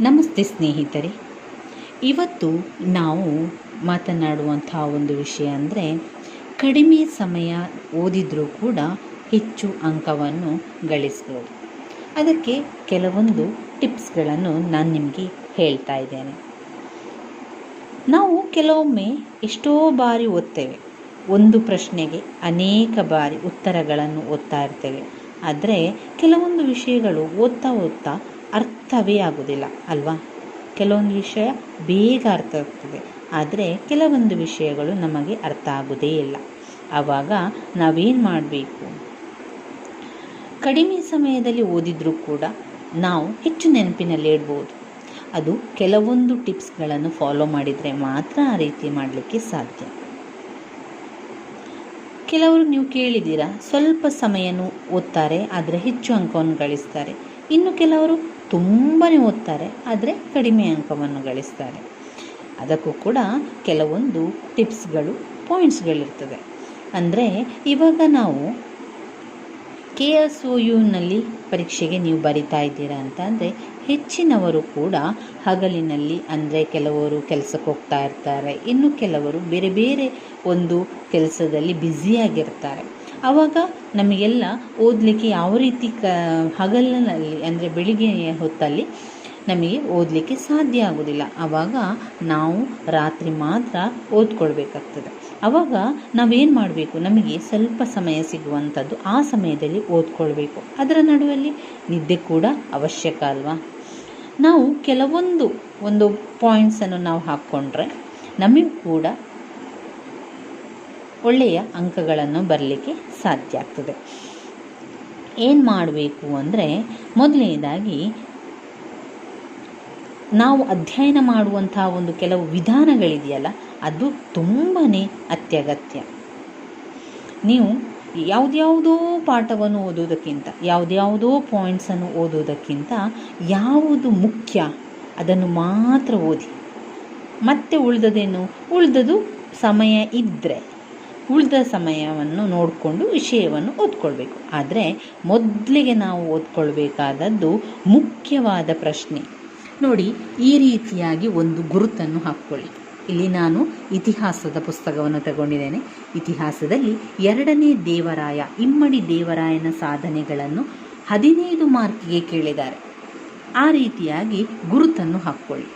ನಮಸ್ತೆ ಸ್ನೇಹಿತರೆ. ಇವತ್ತು ನಾವು ಮಾತನಾಡುವಂಥ ಒಂದು ವಿಷಯ ಅಂದರೆ ಕಡಿಮೆ ಸಮಯ ಓದಿದರೂ ಕೂಡ ಹೆಚ್ಚು ಅಂಕವನ್ನು ಗಳಿಸ್ಬೋದು. ಅದಕ್ಕೆ ಕೆಲವೊಂದು ಟಿಪ್ಸ್ಗಳನ್ನು ನಾನು ನಿಮಗೆ ಹೇಳ್ತಾ ಇದ್ದೇನೆ. ನಾವು ಕೆಲವೊಮ್ಮೆ ಎಷ್ಟೋ ಬಾರಿ ಓದ್ತೇವೆ. ಒಂದು ಪ್ರಶ್ನೆಗೆ ಅನೇಕ ಬಾರಿ ಉತ್ತರಗಳನ್ನು ಓದ್ತಾ ಇರ್ತೇವೆ. ಆದರೆ ಕೆಲವೊಂದು ವಿಷಯಗಳು ಓದ್ತಾ ಓದ್ತಾ ಅರ್ಥವೇ ಆಗುವುದಿಲ್ಲ, ಅಲ್ವಾ? ಕೆಲವೊಂದು ವಿಷಯ ಬೇಗ ಅರ್ಥ ಆಗ್ತದೆ, ಆದರೆ ಕೆಲವೊಂದು ವಿಷಯಗಳು ನಮಗೆ ಅರ್ಥ ಆಗೋದೇ ಇಲ್ಲ. ಆವಾಗ ನಾವೇನು ಮಾಡಬೇಕು? ಕಡಿಮೆ ಸಮಯದಲ್ಲಿ ಓದಿದರೂ ಕೂಡ ನಾವು ಹೆಚ್ಚು ನೆನಪಿನಲ್ಲಿ ಇಡ್ಬೋದು. ಅದು ಕೆಲವೊಂದು ಟಿಪ್ಸ್ಗಳನ್ನು ಫಾಲೋ ಮಾಡಿದರೆ ಮಾತ್ರ ಆ ರೀತಿ ಮಾಡಲಿಕ್ಕೆ ಸಾಧ್ಯ. ಕೆಲವರು ನೀವು ಕೇಳಿದ್ದೀರಾ, ಸ್ವಲ್ಪ ಸಮಯನೂ ಓದ್ತಾರೆ, ಆದರೆ ಹೆಚ್ಚು ಅಂಕವನ್ನು ಗಳಿಸ್ತಾರೆ. ಇನ್ನು ಕೆಲವರು ತುಂಬಾ ಓದ್ತಾರೆ, ಆದರೆ ಕಡಿಮೆ ಅಂಕವನ್ನು ಗಳಿಸ್ತಾರೆ. ಅದಕ್ಕೂ ಕೂಡ ಕೆಲವೊಂದು ಟಿಪ್ಸ್ಗಳು ಪಾಯಿಂಟ್ಸ್ಗಳಿರ್ತದೆ ಅಂದರೆ ಇವಾಗ ನಾವು ಕೆ ಎಸ್ ಒ ಯುನಲ್ಲಿ ಪರೀಕ್ಷೆಗೆ ನೀವು ಬರಿತಾ ಇದ್ದೀರಾ ಅಂತ ಅಂದರೆ ಹೆಚ್ಚಿನವರು ಕೂಡ ಹಗಲಿನಲ್ಲಿ ಅಂದರೆ ಕೆಲವರು ಕೆಲಸಕ್ಕೆ ಹೋಗ್ತಾ ಇರ್ತಾರೆ. ಇನ್ನು ಕೆಲವರು ಬೇರೆ ಬೇರೆ ಒಂದು ಕೆಲಸದಲ್ಲಿ ಬ್ಯುಸಿಯಾಗಿರ್ತಾರೆ ಆವಾಗ ನಮಗೆಲ್ಲ ಓದಲಿಕ್ಕೆ ಯಾವ ರೀತಿ ಕ, ಹಗಲಿನಲ್ಲಿ ಅಂದರೆ ಬೆಳಿಗ್ಗೆ ಹೊತ್ತಲ್ಲಿ ನಮಗೆ ಓದಲಿಕ್ಕೆ ಸಾಧ್ಯ ಆಗೋದಿಲ್ಲ. ಆವಾಗ ನಾವು ರಾತ್ರಿ ಮಾತ್ರ ಓದ್ಕೊಳ್ಬೇಕಾಗ್ತದೆ. ಆವಾಗ ನಾವೇನು ಮಾಡಬೇಕು? ನಮಗೆ ಸ್ವಲ್ಪ ಸಮಯ ಸಿಗುವಂಥದ್ದು ಆ ಸಮಯದಲ್ಲಿ ಓದ್ಕೊಳ್ಬೇಕು. ಅದರ ನಡುವಲ್ಲಿ ನಿದ್ದೆ ಕೂಡ ಅವಶ್ಯಕ ಅಲ್ವಾ? ನಾವು ಕೆಲವೊಂದು, ಒಂದು ಪಾಯಿಂಟ್ಸನ್ನು ನಾವು ಹಾಕ್ಕೊಂಡ್ರೆ ನಮಗೂ ಕೂಡ ಒಳ್ಳೆಯ ಅಂಕಗಳನ್ನು ಬರಲಿಕ್ಕೆ ಸಾಧ್ಯ ಆಗ್ತದೆ. ಏನು ಮಾಡಬೇಕು ಅಂದರೆ ಮೊದಲನೇದಾಗಿ ನಾವು ಅಧ್ಯಯನ ಮಾಡುವಂಥ ಒಂದು ಕೆಲವು ವಿಧಾನಗಳಿದೆಯಲ್ಲ, ಅದು ತುಂಬಾ ಅತ್ಯಗತ್ಯ. ನೀವು ಯಾವುದ್ಯಾವುದೋ ಪಾಠವನ್ನು ಓದೋದಕ್ಕಿಂತ ಯಾವುದ್ಯಾವುದೋ ಪಾಯಿಂಟ್ಸನ್ನು ಓದೋದಕ್ಕಿಂತ ಯಾವುದು ಮುಖ್ಯ, ಅದನ್ನು ಮಾತ್ರ ಓದಿ. ಮತ್ತೆ ಉಳಿದದೇನು? ಉಳಿದದು ಸಮಯ ಇದ್ದರೆ ಉಳಿದ ಸಮಯವನ್ನು ನೋಡಿಕೊಂಡು ವಿಷಯವನ್ನು ಓದ್ಕೊಳ್ಬೇಕು. ಆದರೆ ಮೊದಲಿಗೆ ನಾವು ಓದ್ಕೊಳ್ಬೇಕಾದದ್ದು ಮುಖ್ಯವಾದ ಪ್ರಶ್ನೆ ನೋಡಿ, ಈ ರೀತಿಯಾಗಿ ಒಂದು ಗುರುತನ್ನು ಹಾಕ್ಕೊಳ್ಳಿ. ಇಲ್ಲಿ ನಾನು ಇತಿಹಾಸದ ಪುಸ್ತಕವನ್ನು ತಗೊಂಡಿದ್ದೇನೆ. ಇತಿಹಾಸದಲ್ಲಿ ಎರಡನೇ ದೇವರಾಯ, ಇಮ್ಮಡಿ ದೇವರಾಯನ ಸಾಧನೆಗಳನ್ನು ಹದಿನೈದು ಮಾರ್ಕಿಗೆ ಕೇಳಿದ್ದಾರೆ. ಆ ರೀತಿಯಾಗಿ ಗುರುತನ್ನು ಹಾಕ್ಕೊಳ್ಳಿ.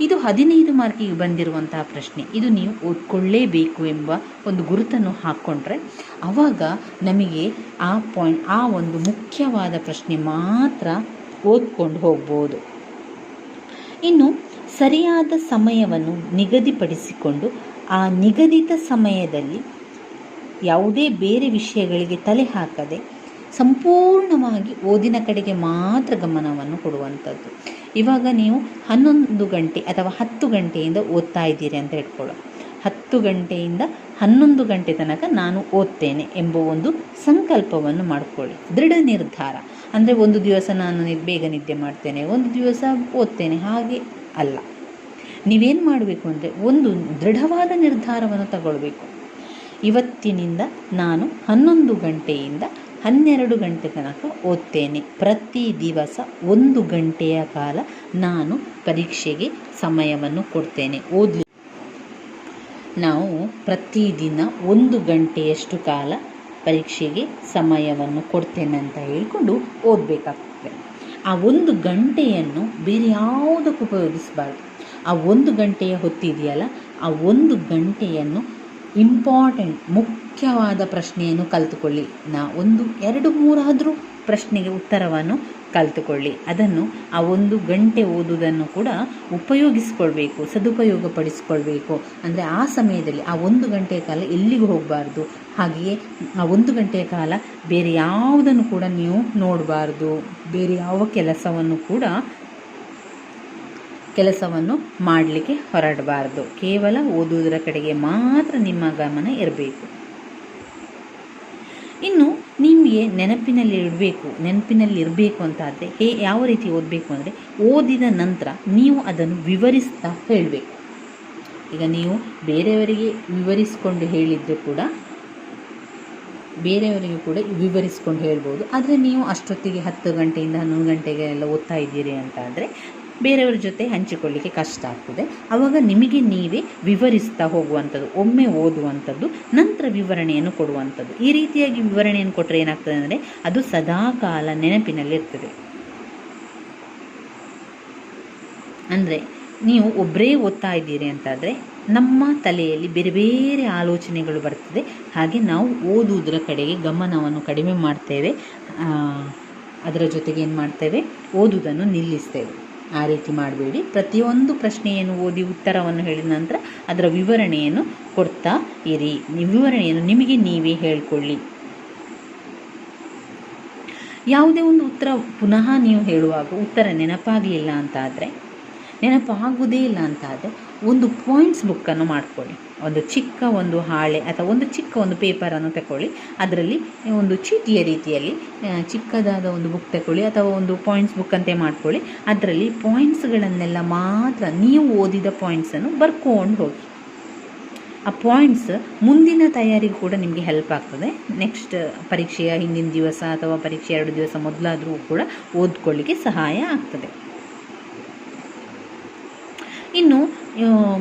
ಇದು ಹದಿನೈದು ಮಾರ್ಕಿಗೆ ಬಂದಿರುವಂತಹ ಪ್ರಶ್ನೆ. ಇದು ನೀವು ಓದ್ಕೊಳ್ಳೇಬೇಕು ಎಂಬ ಒಂದು ಗುರುತನ್ನು ಹಾಕ್ಕೊಂಡ್ರೆ ಆವಾಗ ನಮಗೆ ಆ ಪಾಯಿಂಟ್ ಆ ಒಂದು ಮುಖ್ಯವಾದ ಪ್ರಶ್ನೆ ಮಾತ್ರ ಓದ್ಕೊಂಡು ಹೋಗ್ಬೋದು. ಇನ್ನು ಸರಿಯಾದ ಸಮಯವನ್ನು ನಿಗದಿಪಡಿಸಿಕೊಂಡು ಆ ನಿಗದಿತ ಸಮಯದಲ್ಲಿ ಯಾವುದೇ ಬೇರೆ ವಿಷಯಗಳಿಗೆ ತಲೆ ಹಾಕದೆ ಸಂಪೂರ್ಣವಾಗಿ ಓದಿನ ಕಡೆಗೆ ಮಾತ್ರ ಗಮನವನ್ನು ಕೊಡುವಂಥದ್ದು. ಇವಾಗ ನೀವು ಹನ್ನೊಂದು ಗಂಟೆ ಅಥವಾ ಹತ್ತು ಗಂಟೆಯಿಂದ ಓದ್ತಾ ಇದ್ದೀರಿ ಅಂತ ಇಟ್ಕೊಳ್ಳೋ ಹತ್ತು ಗಂಟೆಯಿಂದ ಹನ್ನೊಂದು ಗಂಟೆ ತನಕ ನಾನು ಓದ್ತೇನೆ ಎಂಬ ಒಂದು ಸಂಕಲ್ಪವನ್ನು ಮಾಡಿಕೊಳ್ಳಿ. ದೃಢ ನಿರ್ಧಾರ. ಅಂದರೆ ಒಂದು ದಿವಸ ನಾನು ಬೇಗ ನಿದ್ದೆ ಮಾಡ್ತೇನೆ, ಒಂದು ದಿವಸ ಓದ್ತೇನೆ, ಹಾಗೆ ಅಲ್ಲ. ನೀವೇನು ಮಾಡಬೇಕು ಅಂದರೆ ಒಂದು ದೃಢವಾದ ನಿರ್ಧಾರವನ್ನು ತಗೊಳ್ಬೇಕು. ಇವತ್ತಿನಿಂದ ನಾನು ಹನ್ನೊಂದು ಗಂಟೆಯಿಂದ ಹನ್ನೆರಡು ಗಂಟೆ ತನಕ ಓದ್ತೇನೆ. ಪ್ರತಿ ದಿವಸ ಒಂದು ಗಂಟೆಯ ಕಾಲ ನಾನು ಪರೀಕ್ಷೆಗೆ ಸಮಯವನ್ನು ಕೊಡ್ತೇನೆ. ಓದಲಿ ನಾವು ಪ್ರತಿದಿನ ಒಂದು ಗಂಟೆಯಷ್ಟು ಕಾಲ ಪರೀಕ್ಷೆಗೆ ಸಮಯವನ್ನು ಕೊಡ್ತೇನೆ ಅಂತ ಹೇಳಿಕೊಂಡು ಓದಬೇಕಾಗ್ತದೆ. ಆ ಒಂದು ಗಂಟೆಯನ್ನು ಬೇರೆ ಯಾವುದಕ್ಕೂ ಉಪಯೋಗಿಸಬಾರ್ದು. ಆ ಒಂದು ಗಂಟೆಯ ಹೊತ್ತಿದೆಯಲ್ಲ, ಆ ಒಂದು ಗಂಟೆಯನ್ನು ಇಂಪಾರ್ಟೆಂಟ್ ಮುಖ್ಯವಾದ ಪ್ರಶ್ನೆಯನ್ನು ಕಲಿತುಕೊಳ್ಳಿ. ನಾ ಒಂದು, ಎರಡು, ಮೂರಾದರೂ ಪ್ರಶ್ನೆಗೆ ಉತ್ತರವನ್ನು ಕಲಿತುಕೊಳ್ಳಿ. ಅದನ್ನು ಆ ಒಂದು ಗಂಟೆ ಓದುವುದನ್ನು ಕೂಡ ಉಪಯೋಗಿಸ್ಕೊಳ್ಬೇಕು ಸದುಪಯೋಗ ಪಡಿಸ್ಕೊಳ್ಬೇಕು ಅಂದರೆ ಆ ಸಮಯದಲ್ಲಿ, ಆ ಒಂದು ಗಂಟೆಯ ಕಾಲ ಎಲ್ಲಿಗೂ ಹೋಗಬಾರ್ದು. ಹಾಗೆಯೇ ಆ ಒಂದು ಗಂಟೆಯ ಕಾಲ ಬೇರೆ ಯಾವುದನ್ನು ಕೂಡ ನೀವು ನೋಡಬಾರ್ದು. ಬೇರೆ ಯಾವ ಕೆಲಸವನ್ನು ಕೂಡ ಕೆಲಸವನ್ನು ಮಾಡಲಿಕ್ಕೆ ಹೊರಡಬಾರ್ದು. ಕೇವಲ ಓದುವುದರ ಕಡೆಗೆ ಮಾತ್ರ ನಿಮ್ಮ ಗಮನ ಇರಬೇಕು ಇನ್ನು ನಿಮಗೆ ನೆನಪಿನಲ್ಲಿ ಇಡಬೇಕು ನೆನಪಿನಲ್ಲಿ ಇರಬೇಕು ಅಂತಾದರೆ ಹೇ, ಯಾವ ರೀತಿ ಓದಬೇಕು ಅಂದರೆ, ಓದಿದ ನಂತರ ನೀವು ಅದನ್ನು ವಿವರಿಸ್ತಾ ಹೇಳಬೇಕು. ಈಗ ನೀವು ಬೇರೆಯವರಿಗೆ ವಿವರಿಸಿಕೊಂಡು ಹೇಳಿದರೆ ಕೂಡ, ಬೇರೆಯವರಿಗೂ ಕೂಡ ವಿವರಿಸ್ಕೊಂಡು ಹೇಳ್ಬೋದು. ಆದರೆ ನೀವು ಅಷ್ಟೊತ್ತಿಗೆ ಹತ್ತು ಗಂಟೆಯಿಂದ ಹನ್ನೊಂದು ಗಂಟೆಗೆ ಎಲ್ಲ ಓದ್ತಾ ಇದ್ದೀರಿ ಅಂತ ಅಂದರೆ ಬೇರೆಯವ್ರ ಜೊತೆ ಹಂಚಿಕೊಳ್ಳಿಕ್ಕೆ ಕಷ್ಟ ಆಗ್ತದೆ. ಆವಾಗ ನಿಮಗೆ ನೀವೇ ವಿವರಿಸ್ತಾ ಹೋಗುವಂಥದ್ದು, ಒಮ್ಮೆ ಓದುವಂಥದ್ದು, ನಂತರ ವಿವರಣೆಯನ್ನು ಕೊಡುವಂಥದ್ದು. ಈ ರೀತಿಯಾಗಿ ವಿವರಣೆಯನ್ನು ಕೊಟ್ಟರೆ ಏನಾಗ್ತದೆ ಅಂದರೆ ಅದು ಸದಾಕಾಲ ನೆನಪಿನಲ್ಲಿರ್ತದೆ ಅಂದರೆ ನೀವು ಒಬ್ಬರೇ ಓದ್ತಾ ಇದ್ದೀರಿ ಅಂತಾದರೆ ನಮ್ಮ ತಲೆಯಲ್ಲಿ ಬೇರೆ ಬೇರೆ ಆಲೋಚನೆಗಳು ಬರ್ತದೆ. ಹಾಗೆ ನಾವು ಓದುವುದರ ಕಡೆಗೆ ಗಮನವನ್ನು ಕಡಿಮೆ ಮಾಡ್ತೇವೆ. ಅದರ ಜೊತೆಗೆ ಏನು ಮಾಡ್ತೇವೆ? ಓದುವುದನ್ನು ನಿಲ್ಲಿಸ್ತೇವೆ. ಆ ರೀತಿ ಮಾಡಬೇಡಿ. ಪ್ರತಿಯೊಂದು ಪ್ರಶ್ನೆಯನ್ನು ಓದಿ ಉತ್ತರವನ್ನು ಹೇಳಿದ ನಂತರ ಅದರ ವಿವರಣೆಯನ್ನು ಕೊಡ್ತಾ ಇರಿ. ವಿವರಣೆಯನ್ನು ನಿಮಗೆ ನೀವೇ ಹೇಳಿಕೊಳ್ಳಿ. ಯಾವುದೇ ಒಂದು ಉತ್ತರ ಪುನಃ ನೀವು ಹೇಳುವಾಗ ಉತ್ತರ ನೆನಪಾಗಲಿಲ್ಲ ಅಂತಾದರೆ ನೆನಪಾಗುವುದೇ ಇಲ್ಲ ಅಂತಾದರೆ ಒಂದು ಪಾಯಿಂಟ್ಸ್ ಬುಕ್ಕನ್ನು ಮಾಡಿಕೊಳ್ಳಿ. ಒಂದು ಚಿಕ್ಕ ಒಂದು ಹಾಳೆ ಅಥವಾ ಒಂದು ಚಿಕ್ಕ ಒಂದು ಪೇಪರನ್ನು ತಗೊಳ್ಳಿ ಅದರಲ್ಲಿ ಒಂದು ಚೀಟಿಯ ರೀತಿಯಲ್ಲಿ ಚಿಕ್ಕದಾದ ಒಂದು ಬುಕ್ ತಗೊಳ್ಳಿ ಅಥವಾ ಒಂದು ಪಾಯಿಂಟ್ಸ್ ಬುಕ್ ಅಂತೆ ಮಾಡ್ಕೊಳ್ಳಿ. ಅದರಲ್ಲಿ ಪಾಯಿಂಟ್ಸ್ಗಳನ್ನೆಲ್ಲ ಮಾತ್ರ ನೀವು ಓದಿದ ಪಾಯಿಂಟ್ಸನ್ನು ಬರ್ಕೊಂಡು ಹೋಗಿ. ಆ ಪಾಯಿಂಟ್ಸ್ ಮುಂದಿನ ತಯಾರಿಗೆ ಕೂಡ ನಿಮಗೆ ಹೆಲ್ಪ್ ಆಗ್ತದೆ. ನೆಕ್ಸ್ಟ್ ಪರೀಕ್ಷೆಯ ಹಿಂದಿನ ದಿವಸ ಅಥವಾ ಪರೀಕ್ಷೆ ಎರಡು ದಿವಸ ಮೊದಲಾದರೂ ಕೂಡ ಓದ್ಕೊಳ್ಳಿಕ್ಕೆ ಸಹಾಯ ಆಗ್ತದೆ. ಇನ್ನು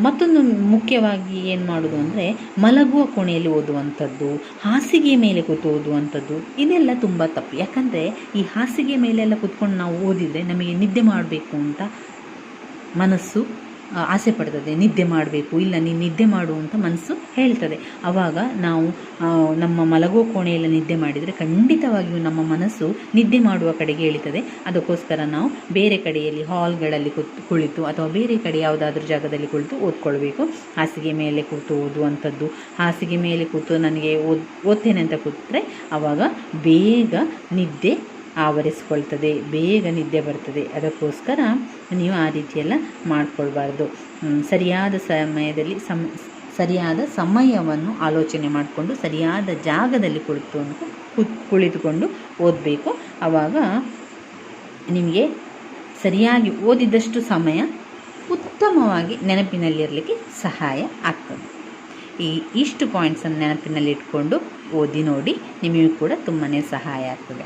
ಮತ್ತೊಂದು ಮುಖ್ಯವಾಗಿ ಏನು ಮಾಡೋದು ಅಂದರೆ ಮಲಗುವ ಕೋಣೆಯಲ್ಲಿ ಓದುವಂಥದ್ದು, ಹಾಸಿಗೆ ಮೇಲೆ ಕೂತು ಓದುವಂಥದ್ದು, ಇದೆಲ್ಲ ತುಂಬ ತಪ್ಪು. ಯಾಕಂದರೆ ಈ ಹಾಸಿಗೆ ಮೇಲೆಲ್ಲ ಕೂತ್ಕೊಂಡು ನಾವು ಓದಿದರೆ ನಮಗೆ ನಿದ್ದೆ ಮಾಡಬೇಕು ಅಂತ ಮನಸ್ಸು ಆಸೆ ಪಡ್ತದೆ, ನಿದ್ದೆ ಮಾಡಬೇಕು, ಇಲ್ಲ ನೀನು ನಿದ್ದೆ ಮಾಡು ಅಂತ ಮನಸ್ಸು ಹೇಳ್ತದೆ. ಆವಾಗ ನಾವು ನಮ್ಮ ಮಲಗೋ ಕೋಣೆಯಲ್ಲಿ ನಿದ್ದೆ ಮಾಡಿದರೆ ಖಂಡಿತವಾಗಿಯೂ ನಮ್ಮ ಮನಸ್ಸು ನಿದ್ದೆ ಮಾಡುವ ಕಡೆಗೆ ಎಳಿತದೆ ಅದಕ್ಕೋಸ್ಕರ ನಾವು ಬೇರೆ ಕಡೆಯಲ್ಲಿ ಹಾಲ್ಗಳಲ್ಲಿ ಕುಳಿತು ಅಥವಾ ಬೇರೆ ಕಡೆ ಯಾವುದಾದ್ರೂ ಜಾಗದಲ್ಲಿ ಕುಳಿತು ಓದ್ಕೊಳ್ಬೇಕು. ಹಾಸಿಗೆ ಮೇಲೆ ಕೂತು ಓದುವಂಥದ್ದು, ಹಾಸಿಗೆ ಮೇಲೆ ಕೂತು ನನಗೆ ಓದ್, ಓದ್ತೇನೆ ಅಂತ ಕೂತ್ರೆ ಆವಾಗ ಬೇಗ ನಿದ್ದೆ ಆವರಿಸ್ಕೊಳ್ತದೆ, ಬೇಗ ನಿದ್ದೆ ಬರ್ತದೆ. ಅದಕ್ಕೋಸ್ಕರ ನೀವು ಆ ರೀತಿಯೆಲ್ಲ ಮಾಡಿಕೊಳ್ಬಾರ್ದು. ಸರಿಯಾದ ಸಮಯದಲ್ಲಿ ಸಮ, ಸರಿಯಾದ ಸಮಯವನ್ನು ಆಲೋಚನೆ ಮಾಡಿಕೊಂಡು, ಸರಿಯಾದ ಜಾಗದಲ್ಲಿ ಕುಳಿತು ಕುಳಿತುಕೊಂಡು ಓದಬೇಕು. ಆವಾಗ ನಿಮಗೆ ಸರಿಯಾಗಿ ಓದಿದಷ್ಟು ಸಮಯ ಉತ್ತಮವಾಗಿ ನೆನಪಿನಲ್ಲಿರಲಿಕ್ಕೆ ಸಹಾಯ ಆಗ್ತದೆ. ಈ ಇಷ್ಟು ಪಾಯಿಂಟ್ಸನ್ನು ನೆನಪಿನಲ್ಲಿಟ್ಕೊಂಡು ಓದಿ ನೋಡಿ, ನಿಮಗೂ ಕೂಡ ತುಂಬಾ ಸಹಾಯ ಆಗ್ತದೆ.